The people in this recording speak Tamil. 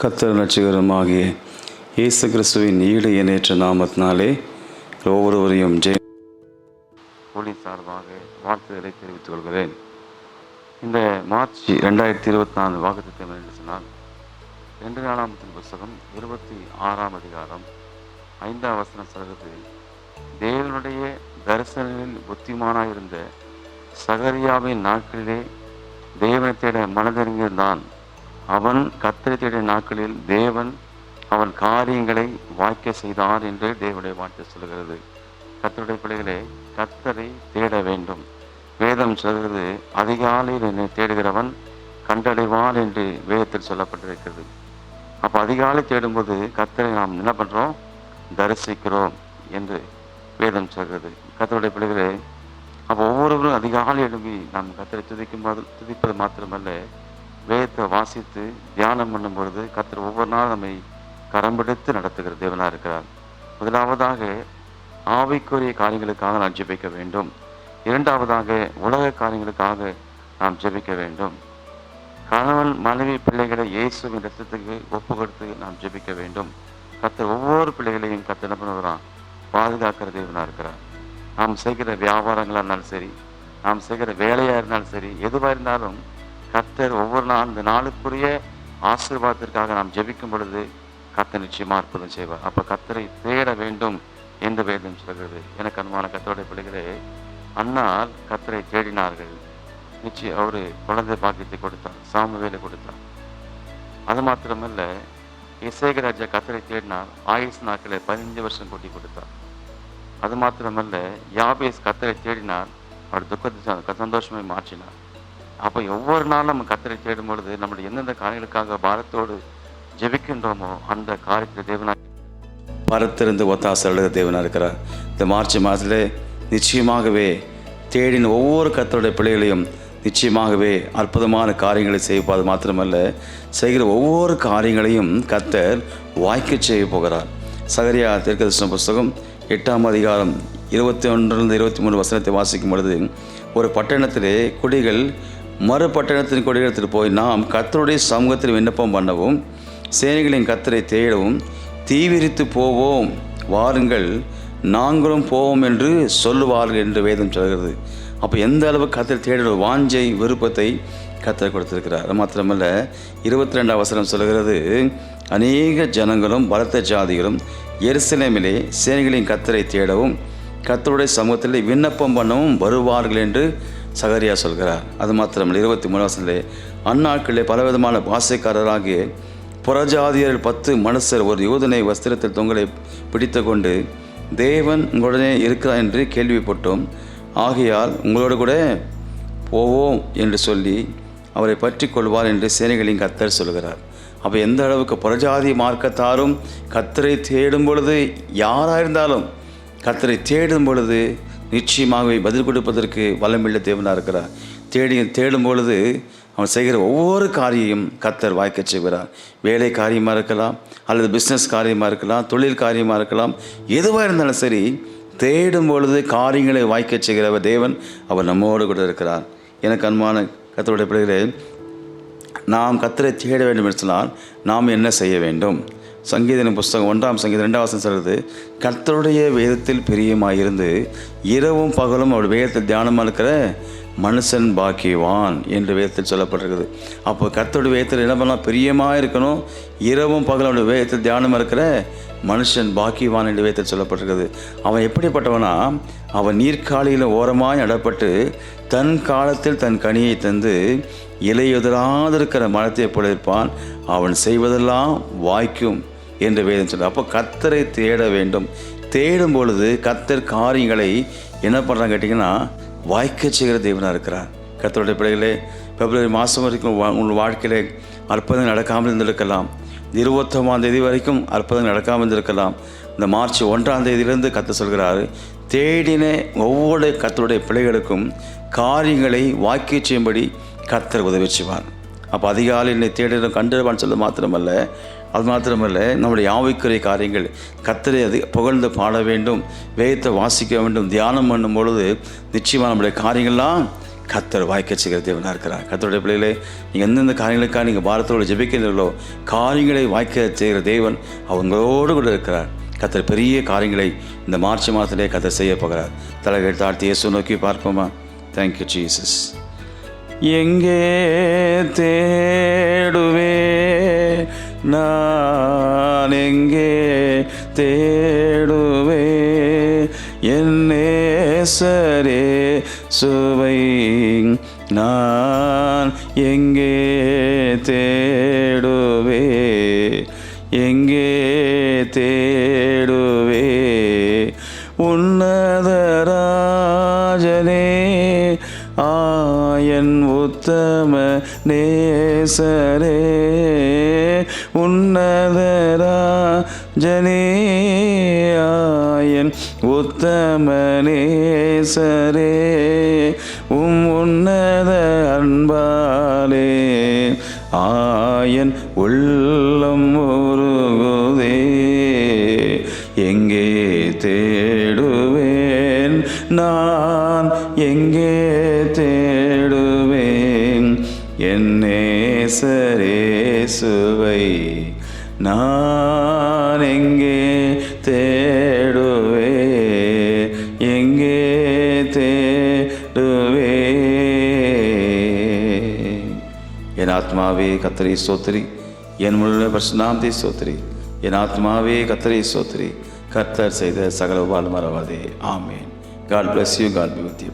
கத்தர் நட்சகரமாகிய இயேசு கிறிஸ்துவின் ஈடு இணையற்ற நாமத்தினாலே ஒவ்வொருவரையும் ஜெய் மொழி சார்பாக வாழ்த்துக்களை தெரிவித்துக் கொள்கிறேன். இந்த மார்ச் ரெண்டாயிரத்தி இருபத்தி நாலு வாக்குத்தம் என்று சொன்னால் ரெண்டு நாளாமத்தின் புஸ்தகம் இருபத்தி ஆறாம் அதிகாரம் ஐந்தாம் வசனம் சொல்கிறது தேவனுடைய தரிசனங்களில் புத்திமானாக இருந்த சகரியாவின் நாட்களிலே தேவனை தேட மனதிறங்கியிருந்தான். அவன் கத்தரை தேடிய நாட்களில் தேவன் அவன் காரியங்களை வாய்க்க செய்தார் என்று தேவனுடைய வார்த்தை சொல்கிறது. கத்தருடைய பிள்ளைகளே கத்தரை தேட வேண்டும். வேதம் சொல்கிறது அதிகாலையில் என்னை தேடுகிறவன் கண்டடைவான் என்று வேதத்தில் சொல்லப்பட்டிருக்கிறது. அப்போ அதிகாலை தேடும்போது கத்தரை நாம் என்ன பண்ணுறோம் தரிசிக்கிறோம் என்று வேதம் சொல்கிறது. கத்தருடைய பிள்ளைகளே அப்போ ஒவ்வொருவரும் அதிகாலை எழும்பி நாம் கத்தரை துதிக்கும் துதிப்பது மாத்திரமல்ல வேதத்தை வாசித்து தியானம் பண்ணும் பொழுது கத்தர் ஒவ்வொரு நாளும் நம்மை கரம்பிடித்து நடத்துகிற தேவனாக இருக்கிறார். முதலாவதாக ஆவிக்குரிய காரியங்களுக்காக நாம் ஜெபிக்க வேண்டும். இரண்டாவதாக உலக காரியங்களுக்காக நாம் ஜெபிக்க வேண்டும். கணவன் மனைவி பிள்ளைகளை இயேசுவின் ரத்தத்துக்கு ஒப்பு கொடுத்து நாம் ஜெபிக்க வேண்டும். கத்தர் ஒவ்வொரு பிள்ளைகளையும் கத்தர் என்ன பண்ணுகிறான் பாதுகாக்கிற தேவனாக இருக்கிறார். நாம் செய்கிற வியாபாரங்களாக இருந்தாலும் சரி நாம் செய்கிற வேலையாக இருந்தாலும் சரி எதுவாக இருந்தாலும் கர்த்தர் ஒவ்வொரு நாள் அந்த நாளுக்குரிய ஆசீர்வாதத்திற்காக நாம் ஜெபிக்கும் பொழுது கத்தர் நிச்சயமாக அற்புதம் செய்வார். அப்போ கத்தரை தேட வேண்டும் என்று வேதம் சொல்கிறது. எனக்கு அன்பான கத்தருடைய பிள்ளைகளே அன்னால் கத்தரை தேடினார்கள். நிச்சயம் அவர் குழந்தை பாக்கியத்தை கொடுத்தார் சாமுவேலை கொடுத்தார் அது மாத்திரமல்ல இசேகராஜா கத்தரை தேடினார். ஆயுஸ் நாட்களை பதினஞ்சு வருஷம் கூட்டி கொடுத்தார். அது மாத்திரமல்ல யாபேஸ் கத்தரை தேடினார். அவர் துக்கத்தை ச- மாற்றினார். அப்போ ஒவ்வொரு நாளும் நம்ம கத்தரை தேடும் பொழுது நம்மளுடைய எந்தெந்த காரியங்களுக்காக பாரத்தோடு ஜெபிக்கின்றோமோ அந்த காரியத்தை தேவனா பரத்திருந்து ஒத்தாசை அழுத தேவனாக இருக்கிறார். இந்த மார்ச் மாதத்தில் நிச்சயமாகவே தேடின ஒவ்வொரு கத்தருடைய பிள்ளைகளையும் நிச்சயமாகவே அற்புதமான காரியங்களை செய்வது மாத்திரமல்ல செய்கிற ஒவ்வொரு காரியங்களையும் கத்தர் வாய்க்கச் செய்ய போகிறார். சகரியா தீர்க்கதரிசன புஸ்தகம் எட்டாம் அதிகாரம் இருபத்தி ஒன்றிலிருந்து இருபத்தி மூணு வசனத்தை வாசிக்கும் பொழுது ஒரு பட்டணத்திலே குடிகள் மறு பட்டணத்தின் குடிகளத்தில் போய் நாம் கத்தருடைய சமூகத்தில் விண்ணப்பம் பண்ணவும் சேனைகளின் கத்தரை தேடவும் தீவிரித்து போவோம். வாருங்கள் நாங்களும் போவோம் என்று சொல்லுவார்கள் என்று வேதம் சொல்கிறது. அப்போ எந்த அளவு கத்தர் தேடுற வாஞ்சை விருப்பத்தை கத்தர் கொடுத்திருக்கிறார். அது மாத்திரமல்ல இருபத்தி ரெண்டாம் அவசரம் சொல்கிறது அநேக ஜனங்களும் பலத்த ஜாதிகளும் எருசலேமிலே சேனைகளின் கத்தரை தேடவும் கத்தருடைய சமூகத்தில் விண்ணப்பம் பண்ணவும் வருவார்கள் என்று சகரியா சொல்கிறார். அது மாத்திரமல்ல இருபத்தி மூணு அந்நாட்களிலே பலவிதமான பாசைக்காரராகிய புறஜாதியர் பத்து மனுஷர் ஒரு யூதனை வஸ்திரத்தில் தொங்கலை பிடித்து கொண்டு தேவன் உங்களுடனே இருக்கிறார் என்று கேள்விப்பட்டோம். ஆகையால் உங்களோடு கூட போவோம் என்று சொல்லி அவரை பற்றி கொள்வார் என்று சேனைகளின் கத்தர் சொல்கிறார். அப்போ எந்த அளவுக்கு புறஜாதி மார்க்கத்தாரும் கத்தரை தேடும் பொழுது யாராக இருந்தாலும் கத்தரை தேடும் பொழுது நிச்சயமாகவே பதில் கொடுப்பதற்கு வல்லமில்ல தேவனாக இருக்கிறார். தேடி தேடும் பொழுது அவன் செய்கிற ஒவ்வொரு காரியையும் கத்தர் வாய்க்க செய்கிறார். வேலை காரியமாக இருக்கலாம் அல்லது பிஸ்னஸ் காரியமாக இருக்கலாம் தொழில் காரியமாக இருக்கலாம் எதுவாக இருந்தாலும் சரி தேடும் பொழுது காரியங்களை வாய்க்க செய்கிறவர் தேவன் அவர் நம்மோடு கூட இருக்கிறார். எனக்கு அன்பான கத்தருடைய பிள்ளைகளே நாம் கத்தரை தேட வேண்டும் என்று சொன்னால் நாம் என்ன செய்ய வேண்டும்? சங்கீதனின் புஸ்தகம் ஒன்றாம் சங்கீதம் ரெண்டாம் வசனம் சொல்கிறது கர்த்தருடைய வேதத்தில் பிரியமாயிருந்து இரவும் பகலும் அவருடைய வேதத்தில் தியானமாக இருக்கிற மனுஷன் பாக்கியவான் என்று வேதத்தில் சொல்லப்பட்டிருக்குது. அப்போ கர்த்தருடைய வேதத்தில் என்ன பண்ணால் பிரியமாக இருக்கணும். இரவும் பகலும் அவருடைய வேதத்தில் தியானமாக இருக்கிற மனுஷன் பாக்கியவான் என்று வேதத்தில் சொல்லப்பட்டிருக்குது. அவன் எப்படிப்பட்டவனா? அவன் நீர்க்காலியில் ஓரமாய் நடப்பட்டு தன் காலத்தில் தன் கனியை தந்து இலையுதராதிருக்கிற மரத்தை போல இருப்பான். அவன் செய்வதெல்லாம் வாய்க்கும். என்று வேதம் சொல்ல அப்போ கத்தரை தேட வேண்டும். தேடும் பொழுது கத்தர் காரியங்களை என்ன பண்ணுறாங்க கேட்டிங்கன்னா வாய்க்க செய்கிற தெய்வனாக இருக்கிறார். கத்தருடைய பிள்ளைகளே பிப்ரவரி மாதம் வரைக்கும் வா- உங்கள் வாழ்க்கையிலே அற்புதம் நடக்காமல் இருந்திருக்கலாம். இருபத்தொம்பதாம் தேதி வரைக்கும் அற்புதம் நடக்காமல் இருந்திருக்கலாம். இந்த மார்ச் ஒன்றாம் தேதியிலிருந்து கத்த சொல்கிறாரு தேடின ஒவ்வொரு கத்தருடைய பிள்ளைகளுக்கும் காரியங்களை வாக்கிய செய்யும்படி கத்தர் உதவி செய்வார். அப்போ அதிகாலையில் என்னை தேடின கண்டிருவான்னு சொல்ல மாத்திரமல்ல அது மாத்திரமல்ல நம்முடைய யாவைக்குரிய காரியங்கள் கத்தரை அது புகழ்ந்து பாட வேண்டும் வேகத்தை வாசிக்க வேண்டும் தியானம் பண்ணும் பொழுது நிச்சயமாக நம்முடைய காரியங்கள்லாம் கத்தர் வாய்க்க செய்கிற தேவனாக இருக்கிறார். கத்தருடைய பிள்ளைகளே நீங்கள் எந்தெந்த காரியங்களுக்காக நீங்கள் பாரத்தோடு ஜபிக்கிறீர்களோ காரியங்களை வாய்க்க செய்கிற தேவன் அவங்களோடு கூட இருக்கிறார். கத்தர் பெரிய காரியங்களை இந்த மார்ச் மாதத்திலே கத்தர் செய்ய போகிறார். தலைகள் தாழ்த்தி இயேசு நோக்கி பார்ப்போமா? தேங்க்யூ ஜீசஸ் எங்கே தேடுவே நான் எங்கே தேடுவே என்னேசரே சுவை நான் எங்கே தேடுவே? எங்கே தே என் உத்தம நேசரே உன்னதரா ஆயன் உத்தம நேசரே உம் உன்னத அன்பாலே ஆயன் உள்ளம் உருகுதே எங்கே தேடுவேன் நான் எங்கே நேசரேசுவை நான் எங்கே தேடுவே? எங்கே தேடுவே? என் ஆத்மாவே கத்தரி சோத்திரி என் முழு பரிசுநாமத்தை சோத்திரி என் ஆத்மாவே கத்தரி சோத்திரி கர்த்தர் செய்த சகல உபால் மறவாதே ஆமேன். God bless you God be with you.